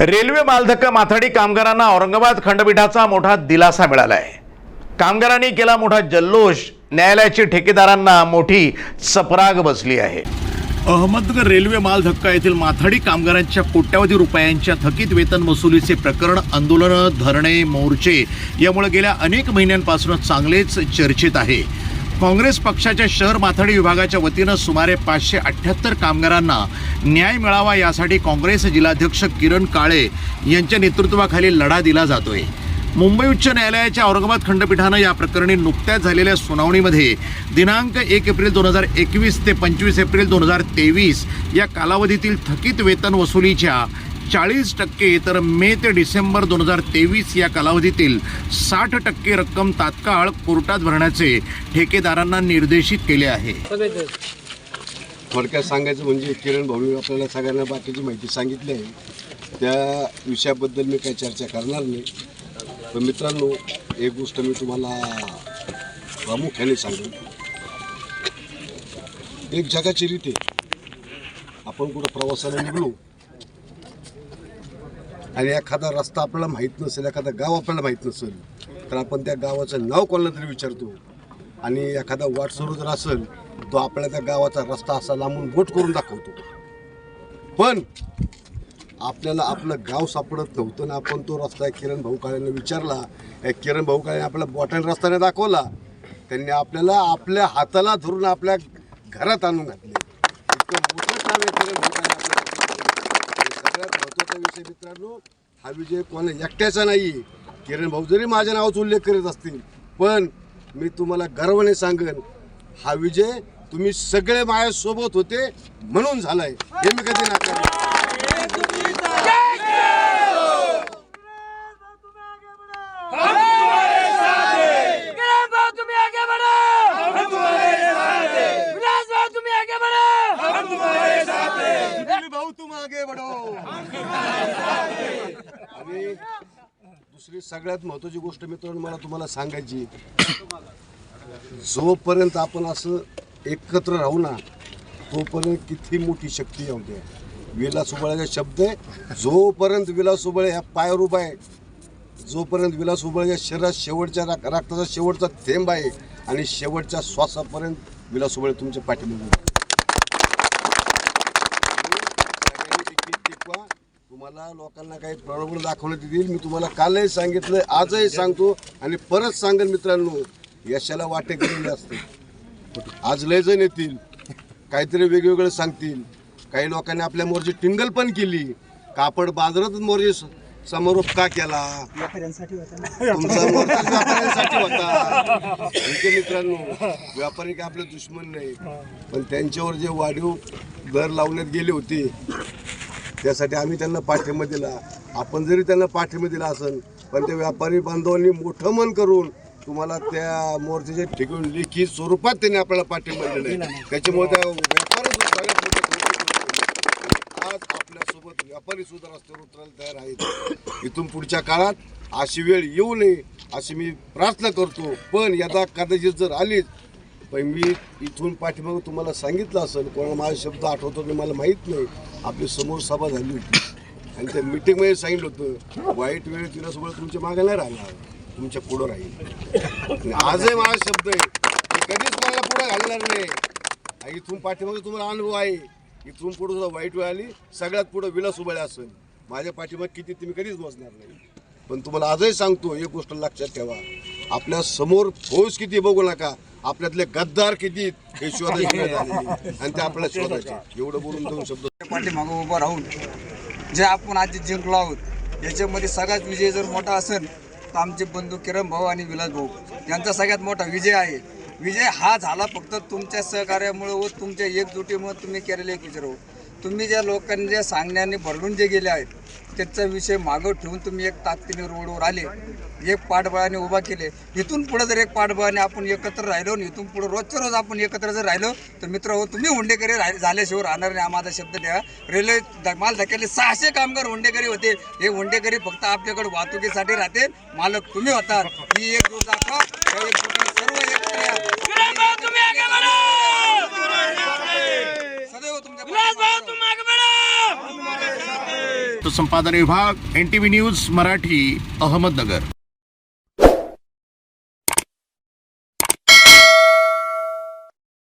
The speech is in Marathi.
रेल्वे मालधक्का माथाडी कामगारांना औरंगाबाद खंडपीठाचा मोठा दिलासा मिळाला आहे कामगारांनी केला मोठा जल्लोष. न्यायालयाची ठेकेदारांना मोठी चपराग बसली आहे. अहमदनगर रेल्वे मालधक्का येथील माथाडी कामगारांच्या कोट्यावधी रुपयांच्या थकीत वेतन वसुलीचे प्रकरण आंदोलनं धरणे मोर्चे यामुळे गेल्या अनेक महिन्यांपासून चांगलेच चर्चेत आहे. काँग्रेस पक्षाच्या शहर माथाडी विभागाच्या वतीनं सुमारे पाचशे अठ्ठ्याहत्तर कामगारांना न्याय मिळावा यासाठी काँग्रेस जिल्हाध्यक्ष किरण काळे यांच्या नेतृत्वाखाली लढा दिला जातोय. मुंबई उच्च न्यायालयाच्या औरंगाबाद खंडपीठानं या प्रकरणी नुकत्याच झालेल्या सुनावणीमध्ये दिनांक एक एप्रिल दोन हजार एकवीस ते पंचवीस एप्रिल दोन हजार तेवीस या कालावधीतील थकीत वेतन वसुलीच्या चाळीस टक्के तर मे ते डिसेंबर दोन हजार तेवीस या कालावधीतील साठ टक्के रक्कम तात्काळ कोर्टात भरण्याचे ठेकेदारांना निर्देशित केले आहे. थोडक्यात सांगायचं म्हणजे किरण भाऊ आपल्याला सगळ्यांना बाकीची माहिती सांगितली आहे. त्या विषयाबद्दल मी काही चर्चा करणार नाही. पण मित्रांनो एक गोष्ट मी तुम्हाला प्रामुख्याने सांगेन. एक जगाची रीती आपण कुठं प्रवासाला निघलो आणि एखादा रस्ता आपल्याला माहीत नसेल एखादा गाव आपल्याला माहीत नसेल तर आपण त्या गावाचं नाव कोणाला तरी विचारतो. आणि एखादा वाटसरू जर असेल तो आपल्या त्या गावाचा रस्ता असा लांबून बोट करून दाखवतो. पण आपल्याला आपलं गाव सापडत नव्हतं ना आपण तो रस्ता किरण भाऊ काळेंना विचारला या किरण भाऊ काळे आपल्याला बॉटल रस्त्याने दाखवला त्यांनी आपल्याला आपल्या हाताला धरून आपल्या घरात आणून घातले. इतकं मोठं काम आहे किरण भाऊ काळे महत्त्वाचा विषय मित्रांनो. हा विजय कोणा एकट्याचा नाही किरण भाऊ जरी माझ्या नावाचा उल्लेख करीत असतील पण मी तुम्हाला गर्वाने सांगेन हा विजय तुम्ही सगळे माझ्यासोबत होते म्हणून झालाय. हे मी कधी नाकार विलास भाऊ तुम्ही आगे बढ़ो हम तुम्हारे साथ हैं विलास भाऊ तुम्ही आगे बढ़ो हम तुम्हारे साथ हैं भाऊ तुम आगे बढो आणि दुसरी सगळ्यात महत्वाची गोष्ट मित्रांनो मला तुम्हाला सांगायची जोपर्यंत आपण असं एकत्र राहू ना तोपर्यंत किती मोठी शक्ती येऊ द्या विलास शब्द आहे जोपर्यंत विलास उबळे ह्या पायावर उभा आहे जोपर्यंत विलास उबळच्या शरीरात शेवटच्या राख- रक्ताचा शेवटचा थेंब आहे आणि शेवटच्या श्वासापर्यंत विलास उबळे तुमच्या पाठीमध्ये उभे आहेत. सगळ्यांनी तिकीट टिकवा तुम्हाला लोकांना काही प्रॉब्लेम दाखवण्यात येईल मी तुम्हाला कालही सांगितलं आजही सांगतो आणि परत सांगेन मित्रांनो यशाला वाटे केलेले असते आज लय जण येतील काहीतरी वेगवेगळं सांगतील. काही लोकांनी आपल्या मोर्ची टिंगल पण केली. कापड बाजारातच मोर्चे समारोप का केला. तुमचा मोर्चा व्यापाऱ्यांसाठी होता. आहे मित्रांनो व्यापारी काय आपले दुश्मन नाही. पण त्यांच्यावर जे वाढीव दर लावण्यात गेले होते त्यासाठी आम्ही त्यांना पाठिंबा दिला. आपण जरी त्यांना पाठिंबा दिला असेल पण त्या व्यापारी बांधवांनी मोठं मन करून तुम्हाला त्या मोर्चाच्या ठिकाण लिखित स्वरूपात त्यांनी आपल्याला पाठिंबा दिला त्याच्यामुळे त्या व्यापारी. आज आपल्यासोबत व्यापारी सुद्धा रस्त्यावर उतरायला तयार आहेत. इथून पुढच्या काळात अशी वेळ येऊ नये अशी मी प्रार्थना करतो. पण यदा कदाचित जर आलीच पण मी इथून पाठीमागं तुम्हाला सांगितलं असेल कोणाला माझा शब्द आठवतो की मला माहीत नाही. आपली समोर सभा झाली होती. आणि त्या मिटिंगमध्ये सांगितलं होतं वाईट वेळ तिला सगळं तुमच्या मागे नाही राहणार. तुमच्या पुढं राहील. आजही माझा शब्द आहे. कधीच मला पुढं घालणार नाही. इथून पाठीमागे तुम्हाला अनुभव आहे. इथून पुढं सुद्धा वाईट वेळ आली सगळ्यात पुढं विलास उभळे असेल. माझ्या पाठीमागे किती तुम्ही कधीच बसणार नाही. पण तुम्हाला आजही सांगतो एक गोष्ट लक्षात ठेवा. आपल्यासमोर फौज किती बघू नका आपल्यातले गद्दार किती हे शोधायचे आणि ते आपल्याला शोधायचे. एवढं बोलून दोन शब्द पाठीमागं उभं राहून जे आपण आज जिंकलो आहोत याच्यामध्ये सगळ्यात विजय जर मोठा असेल तर आमचे बंधू किरण भाऊ आणि विलास भाऊ यांचा सगळ्यात मोठा विजय आहे. विजय हा झाला फक्त तुमच्या सहकार्यामुळे व तुमच्या एकजुटीमुळे तुम्ही केलेले एक विचार हो. तुम्ही ज्या लोकांनी ज्या सांगण्याने भरडून जे गेले आहेत त्याचा विषय मागं ठेवून तुम्ही एक ताकदीने रोडवर आले एक पाठबळाने उभा केले. इथून पुढं जर एक पाठबळाने आपण एकत्र राहिलो आणि इथून पुढं रोजच्या रोज आपण एकत्र जर राहिलो तर मित्र हो तुम्ही हुंडेकरी राहि- झाल्याशिवाय राहणार नाही आम्हाला शब्द द्या. रेल्वे माल धक्क्याले सहाशे कामगार हुंडेकरी होते. हे हुंडेकरी फक्त आपल्याकडे वाहतुकीसाठी राहते. मालक तुम्ही होता. ही एक जोड दाखवा. सर्व एकत्र या. विलास भाऊ तुम्ही आगे बढ़ो सदैव तुमच्या विलास भाऊ पाठीमागे तुम आगे बढ़ो वृत्तसंपादन विभाग N T V news Marathi Ahmednagar.